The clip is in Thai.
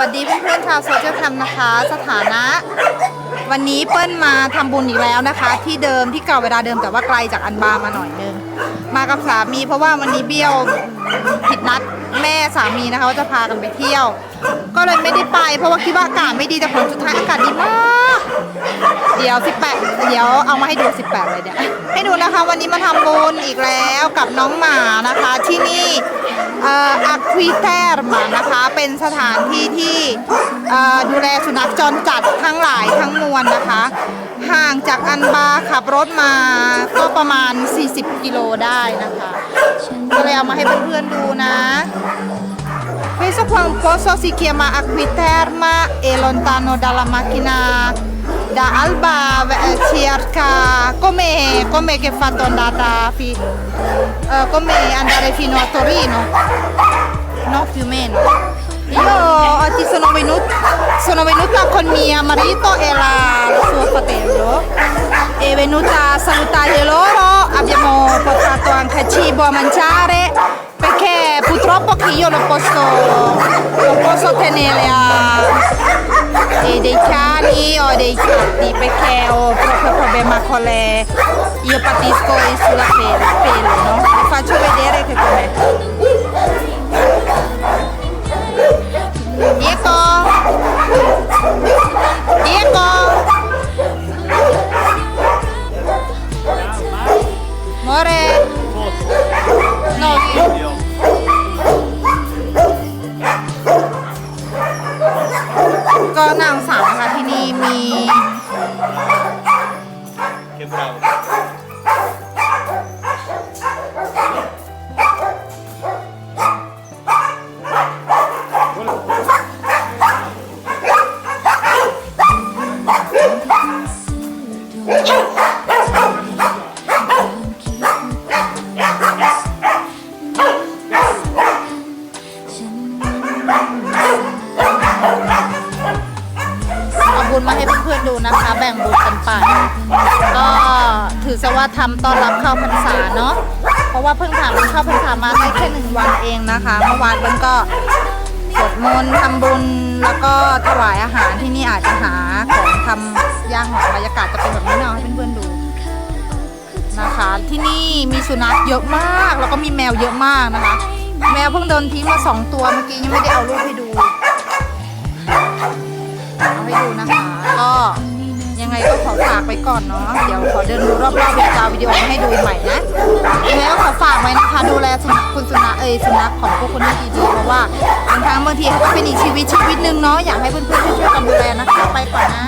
สวัสดีเพื่อนๆชาวโซเชียลแคมนะคะ สถานะ วันนี้เปิ้ลมาทำบุญอีกแล้วนะคะ ที่เดิมที่เก่าเวลาเดิมแต่ว่าไกลจากอันบามาหน่อยนึงมากับสามีเพราะว่าวันนี้เบี้ยวผิดนัดแม่สามีนะคะว่าจะพากันไปเที่ยว ก็เลยไม่ได้ไป เพราะว่าคิดว่าอากาศไม่ดีแต่ผลสุดท้ายอากาศดีมาก เดี๋ยว 18 เดี๋ยวเอามาให้ดู 18เลยเนี่ยให้ดูนะคะวันนี้มาทำบุญอีกแล้วกับน้องหมานะคะที่นี่อัควิเตอร์มานะคะเป็นสถานที่ที่ดูแลสุนัขจรจัดทั้งหลายทั้งมวลนะคะ ห่างจากอันบาขับรถมาก็ประมาณ 40 กิโลได้นะคะก็เลยเอามาให้เพื่อนๆดูนะ Questo qua un posto si chiama Acquiterma è lontano dalla macchina da Alba eh, circa come, come che fatto andata fi, eh, come andare fino a Torino? No più o meno. Io oggi sono venuta, sono venuta con mio marito e la, suo fratello. È venuta a salutare loro. Abbiamo portato anche cibo a mangiare perché purtroppo che io non posso, non posso tenere a, dei cani dei gatti perché ho proprio problema con le io patisco sulla pelle, pelle no? vi faccio vedere che com'è. Diego! Diego! More! No. Io ก็ bravo. Abun mahir ดูนะคะ แบ่งบุญกันไปก็ถือซะว่าทำต้อนรับเข้าพรรษาเนาะเพราะว่าเพิ่งผ่านวันเข้าพรรษามาได้แค่หนึ่งวันเองนะคะเมื่อวานเปิ้ลก็สวดมนต์ทำบุญแล้วก็ถวายอาหารที่นี่อาจจะหาของทำย่างหอมบรรยากาศจะเป็นแบบนี้เนาะให้เพื่อนๆดูนะคะที่นี่มีสุนัขเยอะมาก แล้วก็มีแมวเยอะมากนะคะ แมวเพิ่งโดนทิ้งมาสองตัวเมื่อกี้ยังไม่ได้เอารูปให้ดู ให้ดูนะคะก็ยังไงก็ขอฝากไปก่อนเนาะเดี๋ยวขอเดินดูรอบๆเดี๋ยวจะเอาวิดีโอมาให้ดูใหม่นะยังไงก็ขอฝากไว้นะคะ ดูแลสุนัขคุณสุนัขเอยสุนัขของพวกคุณให้ดีๆเพราะว่าบางครั้งบางทีเขาก็เป็นอีกชีวิตชีวิตหนึ่งเนาะอยากให้เพื่อนๆช่วยๆกันดูแลนะคะไปก่อนนะ